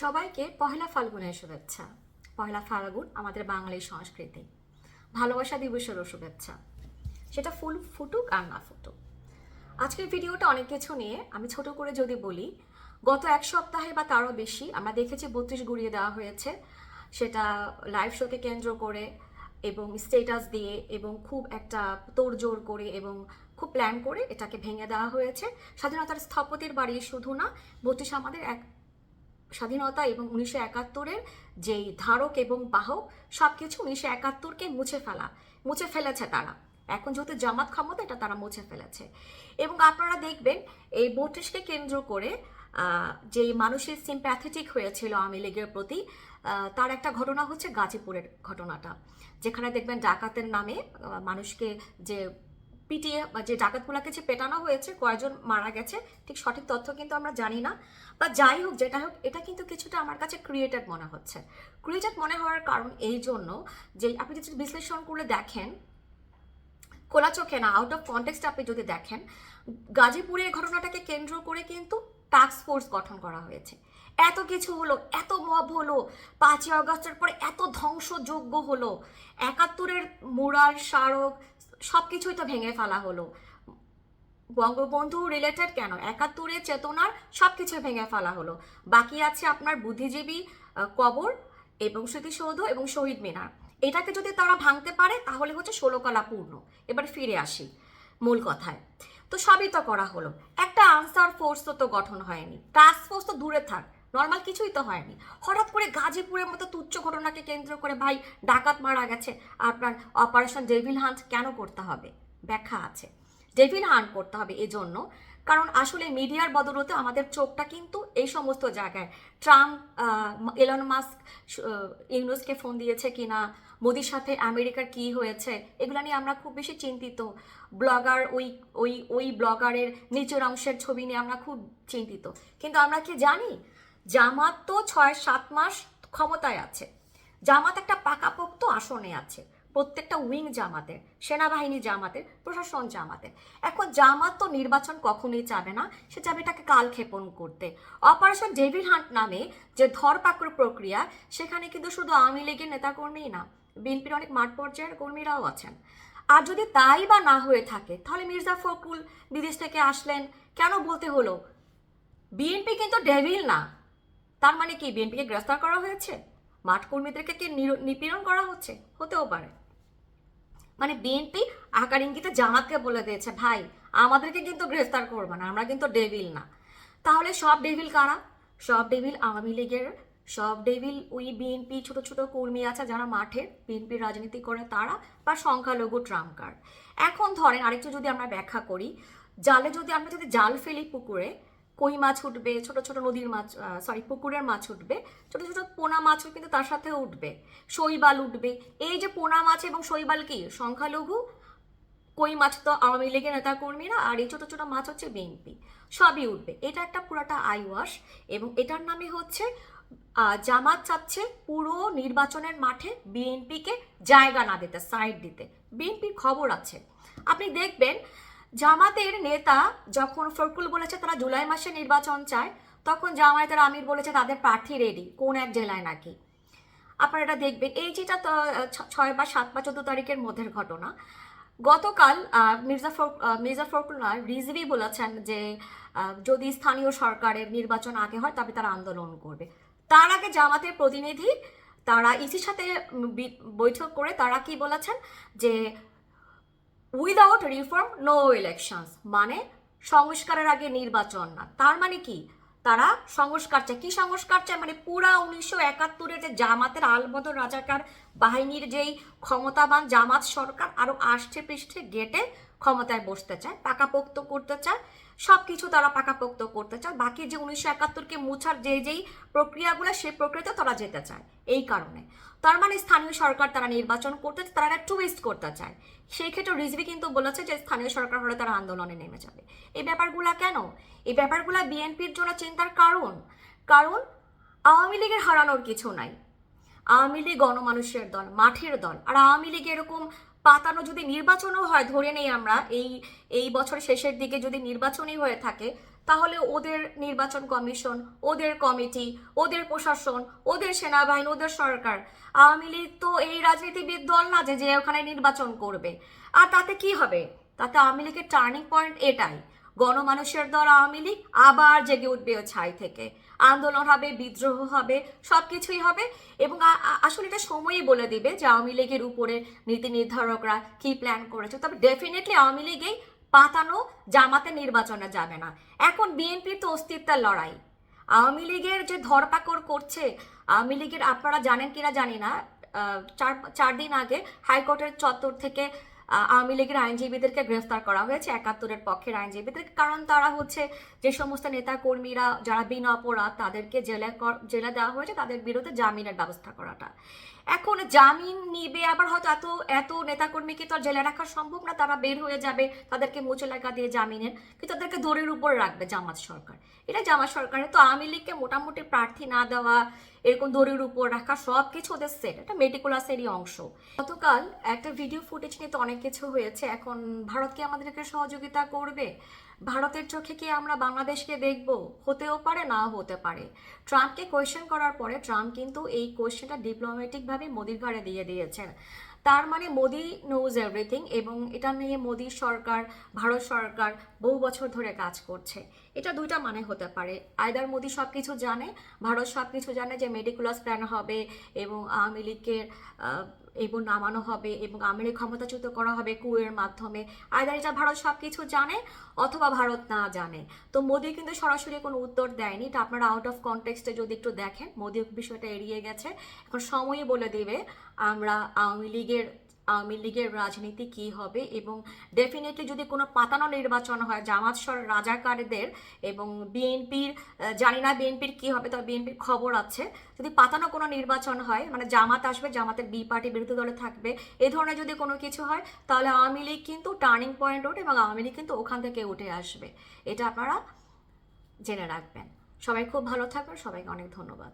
সবাইকে পহেলা ফাল্গুনের শুভেচ্ছা। পহেলা ফাল্গুন আমাদের বাঙালির সংস্কৃতি। ভালোবাসা দিবসেরও শুভেচ্ছা। সেটা ফুল ফুটুক আর না ফুটুক। আজকের ভিডিওটা অনেক কিছু নিয়ে আমি ছোট করে যদি বলি, গত এক সপ্তাহে বা তারও বেশি আমরা দেখেছি বত্রিশ গুড়িয়ে দেওয়া হয়েছে। সেটা লাইভ শোকে কেন্দ্র করে এবং স্টেটাস দিয়ে এবং খুব একটা তোড়জোড় করে এবং খুব প্ল্যান করে এটাকে ভেঙে দেওয়া হয়েছে। স্বাধীনতার স্থপতির বাড়ি শুধু না, বত্রিশ আমাদের এক স্বাধীনতা এবং উনিশশো একাত্তরের যেই ধারক এবং বাহক সব কিছু উনিশশো একাত্তরকে মুছে ফেলা, মুছে ফেলেছে তারা। এখন যেহেতু জামাত ক্ষমতা এটা তারা মুছে ফেলেছে। এবং আপনারা দেখবেন, এই বত্রিশকে কেন্দ্র করে যে মানুষের সিম্প্যাথেটিক হয়েছিল আওয়ামী লীগের প্রতি তার একটা ঘটনা হচ্ছে গাজীপুরের ঘটনাটা। যেখানে দেখবেন ডাকাতের নামে মানুষকে যে পিটিয়ে যে ডাকাতগুলাকে যে পেটানো হয়েছে কয়জন মারা গেছে, ঠিক সঠিক তথ্য কিন্তু আমরা জানি না। বা যাই হোক, যেটা হোক, এটা কিন্তু কিছুটা আমার কাছে ক্রিয়েটেড মনে হচ্ছে। ক্রিয়েটেড মনে হওয়ার কারণ এই জন্য যে আপনি যদি বিশ্লেষণ করলে দেখেন খোলা চোখে না আউট অফ কনটেক্সট আপনি যদি দেখেন গাজীপুরের ঘটনাটাকে কেন্দ্র করে কিন্তু টাস্ক ফোর্স গঠন করা হয়েছে। এত কিছু হলো, এত মব হলো, পাঁচই অগস্টের পরে এত ধ্বংসযোগ্য হলো, একাত্তরের মুরাল স্মারক সব কিছুই তো ভেঙে ফেলা হলো। বঙ্গবন্ধু রিলেটেড কেন? একাত্তরের চেতনার সব কিছু ভেঙে ফেলা হলো। বাকি আছে আপনার বুদ্ধিজীবী কবর এবং স্মৃতিসৌধ এবং শহীদ মিনার। এটাকে যদি তারা ভাঙতে পারে, তাহলে হচ্ছে ষোলকলা পূর্ণ। এবার ফিরে আসি মূল কথায়। তো সবই তো করা হলো। একটা আনসার ফোর্স তো তো গঠন হয়নি। টাস্ক ফোর্স তো দূরে থাক। নর্মাল কিছুই তো হয়নি। হঠাৎ করে গাজীপুরের মতো তুচ্ছ ঘটনাকে কেন্দ্র করে ভাই ডাকাত মারা গেছে, আপনার অপারেশন ডেভিল হান্ট কেন করতে হবে? ব্যাখ্যা আছে। ডেভিল হান্ট করতে হবে এজন্য, কারণ আসলে মিডিয়ার বদলতে আমাদের চোখটা কিন্তু এই সমস্ত জায়গায়। ট্রাম্প এলন মাস্ক ইউনুসকে ফোন দিয়েছে কিনা, মোদির সাথে আমেরিকার কি হয়েছে, এগুলো নিয়ে আমরা খুব বেশি চিন্তিত। ব্লগার ওই ওই ওই ব্লগারের নিচের অংশের ছবি নিয়ে আমরা খুব চিন্তিত। কিন্তু আমরা কি জানি? জামাত তো ছয়, সাত মাস ক্ষমতায় আছে। জামাত একটা পাকাপোক্ত আসনে আছে। প্রত্যেকটা উইং জামাতের, সেনাবাহিনী জামাতের, প্রশাসন জামাতের। এখন জামাত তো নির্বাচন কখনোই চাবে না, সে চাবে এটাকে কালক্ষেপণ করতে। অপারেশন ডেভিড হান্ট নামে যে ধরপাকড় প্রক্রিয়া, সেখানে কিন্তু শুধু আওয়ামী লীগের নেতাকর্মীই না, বিএনপির অনেক মাঠ পর্যায়ের কর্মীরাও আছেন। আর যদি তাই বা না হয়ে থাকে, তাহলে মির্জা ফখরুল বিদেশ থেকে আসলেন, কেন বলতে হলো? বিএনপি কিন্তু ডেভিল না। তার মানে কি বিএনপিকে গ্রেফতার করা হয়েছে? মাঠ কর্মীদেরকে কি নিপীড়ন করা হচ্ছে? হতেও পারে। মানে বিএনপি আকার ইঙ্গিতে জামাতকে বলে দিয়েছে, ভাই, আমাদেরকে কিন্তু গ্রেফতার করবে না, আমরা কিন্তু ডেভিল না। তাহলে সব ডেভিল কারা? সব ডেভিল আওয়ামী লীগের, সব ডেভিল ওই বিএনপি ছোট ছোট কর্মী আছে যারা মাঠে বিএনপির রাজনীতি করে তারা, বা সংখ্যালঘু ট্রাম্প কার্ড এখন ধরেন আরেকটু যদি আমরা ব্যাখ্যা করি, জালে যদি আমরা যদি জাল ফেলি পুকুরে কই মাছ উঠবে, ছোট ছোট নদীর মাছ সরি পুকুরের মাছ উঠবে, ছোট ছোট পোনা মাছও কিন্তু তার সাথে উঠবে। শৈবাল উঠবে। এই যে পোনা মাছ এবং শৈবাল কি? সংখ্যালঘু। কই মাছ তো আওয়ামী লীগের নেতা কর্মীরা আর এই ছোট ছোট মাছ হচ্ছে বিএনপি সবই উঠবে। এটা একটা পুরাটা আই ওয়াশ এবং এটার নামে হচ্ছে জামাত চাচ্ছে পুরো নির্বাচনের মাঠে বিএনপিকে জায়গা না দিতে সাইড দিতে। বিএনপির খবর আছে। আপনি দেখবেন জামাতের নেতা যখন ফরকুল বলেছে তারা জুলাই মাসে নির্বাচন চায়, তখন জামায়াতের আমির বলেছে তাদের প্রার্থী রেডি কোন এক জেলায় নাকি। আপনারা এটা দেখবেন। এই যেটা ছয় বা সাত বা চোদ্দ তারিখের মধ্যের ঘটনা। গতকাল মির্জা ফর মির্জা নয় রিজভি বলেছেন যে যদি স্থানীয় সরকারের নির্বাচন আগে হয় তবে তারা আন্দোলন করবে। তার আগে জামাতের প্রতিনিধি, তারা ইসির সাথে বৈঠক করে তারা কি বলেছেন যে উইদাউট রিফর্ম নো ইলেকশনস মানে সংস্কারের আগে নির্বাচন না। তার মানে কি? তারা সংস্কার চায়। কি সংস্কার চায়? মানে পুরা উনিশশো একাত্তরের যে জামাতের আলবদর রাজাকার বাহিনীর যেই ক্ষমতাবান জামাত সরকার আরও আষ্টে পৃষ্ঠে গেটে ক্ষমতায় বসতে চায় পাকাপোক্ত করতে চায় সব কিছু তারা পাকাপোক্ত করতে চায়। বাকি যে উনিশশো একাত্তরকে মুছার যে যেই প্রক্রিয়াগুলো সেই প্রক্রিয়াতে তারা যেতে চায় এই কারণে। তার মানে স্থানীয় সরকার তারা নির্বাচন করতে, তারা একটা টুইস্ট করতে চায়। সেই ক্ষেত্রে রিজভি কিন্তু বলেছে যে স্থানীয় সরকার হলে তারা আন্দোলনে নেমে যাবে। এই ব্যাপারগুলা কেন? এই ব্যাপারগুলা বিএনপির জন্য চিন্তার কারণ। কারণ আওয়ামী লীগের হারানোর কিছু নাই। আওয়ামী লীগ গণমানুষের দল, মাঠের দল। আর আওয়ামী লীগ এরকম পাতানো যদি নির্বাচনও হয়, ধরে নেই আমরা, এই এই বছর শেষের দিকে যদি নির্বাচনই হয়ে থাকে, তাহলে ওদের নির্বাচন কমিশন, ওদের কমিটি, ওদের প্রশাসন, ওদের সেনাবাহিনী, ওদের সরকার, আওয়ামী লীগ তো এই রাজনীতিবিদ দল না যে ওখানে নির্বাচন করবে। আর তাতে কি হবে? তাতে আওয়ামী লীগের টার্নিং পয়েন্ট এটাই। গণমানুষের দল আওয়ামী লীগ আবার জেগে উঠবে ও ছাই থেকে। আন্দোলন হবে, বিদ্রোহ হবে সব কিছুই হবে এবং আসলে এটা সময়ই বলে দিবে যে আওয়ামী লীগের উপরে নীতি নির্ধারকরা কি প্ল্যান করেছে। তবে ডেফিনেটলি আওয়ামী লীগেই পাতানো জামাতে নির্বাচনে যাবে না। এখন বিএনপির তো অস্তিত্বের লড়াই। আওয়ামী লীগের যে ধরপাকড় করছে, আওয়ামী লীগের আপনারা জানেন কিনা জানি না চার চার দিন আগে হাইকোর্টের চত্বর থেকে আওয়ামী লীগের আইনজীবীদেরকে গ্রেফতার করা হয়েছে, একাত্তরের পক্ষের আইনজীবীদের, কারণ তারা হচ্ছে যে সমস্ত নেতা কর্মীরা যারা বিনা অপরাধ তাদেরকে জেলে জেলে দেওয়া হয়েছে, তাদের বিরুদ্ধে জামিনের ব্যবস্থা করাটা। এখন জামিন নিবে আবার হয়তো এত এত নেতাকর্মীকে তো আর জেলে রাখা সম্ভব না, তারা বের হয়ে যাবে, তাদেরকে মুচে লাগা দিয়ে জামিনের, কিন্তু তাদেরকে দড়ির উপর রাখবে জামাত সরকার। এটা জামাত সরকারের, তো আওয়ামী লীগকে মোটামুটি প্রার্থী না দেওয়া, এরকম দড়ির উপর রাখা সব কিছু ওদের সেট এটা মেটিকুলাসেরই অংশ। গতকাল একটা ভিডিও ফুটেজ নিয়ে তো অনেক কিছু হয়েছে, এখন ভারত কি আমাদেরকে সহযোগিতা করবে? ভারতের চোখে কি আমরা বাংলাদেশকে দেখব? হতেও পারে, নাও হতে পারে। ট্রাম্পকে কোয়েশ্চেন করার পরে ট্রাম্প কিন্তু এই কোয়েশ্চেনটা ডিপ্লোম্যাটিকভাবে মোদির ঘাড়ে দিয়ে দিয়েছেন। তার মানে মোদি নোজ এভরিথিং এবং এটা নিয়ে মোদি সরকার, ভারত সরকার বহু বছর ধরে কাজ করছে। এটা দুইটা মানে হতে পারে। আয়দার মোদি সব কিছু জানে, ভারত সব কিছু জানে যে মেডিকুলাস প্ল্যান হবে এবং আওয়ামী লীগের এবং নামানো হবে এবং আওয়ামী ক্ষমতাচ্যুত করা হবে কুয়ের মাধ্যমে। আয়দার এটা ভারত সব কিছু জানে অথবা ভারত না জানে। তো মোদি কিন্তু সরাসরি কোনো উত্তর দেয়নি। তা আপনারা আউট অফ কনটেক্সটে যদি একটু দেখেন মোদি বিষয়টা এড়িয়ে গেছে। এখন সময়ই বলে দেবে আমরা আওয়ামী লীগের আওয়ামী লীগের রাজনীতি কি হবে? এবং ডেফিনেটলি যদি কোনো পাতানো নির্বাচন হয়, জামাত সর রাজাকারদের এবং বিএনপির জানি না বিএনপির কি হবে, তবে বিএনপির খবর আছে। যদি পাতানো কোনো নির্বাচন হয় মানে জামাত আসবে, জামাতের বি পার্টি বিরোধী দলে থাকবে, এ ধরনের যদি কোনো কিছু হয়, তাহলে আওয়ামী লীগ কিন্তু টার্নিং পয়েন্ট ওঠে এবং আওয়ামী লীগ কিন্তু ওখান থেকে উঠে আসবে। এটা আপনারা জেনে রাখবেন। সবাই খুব ভালো থাকবেন সবাইকে অনেক ধন্যবাদ।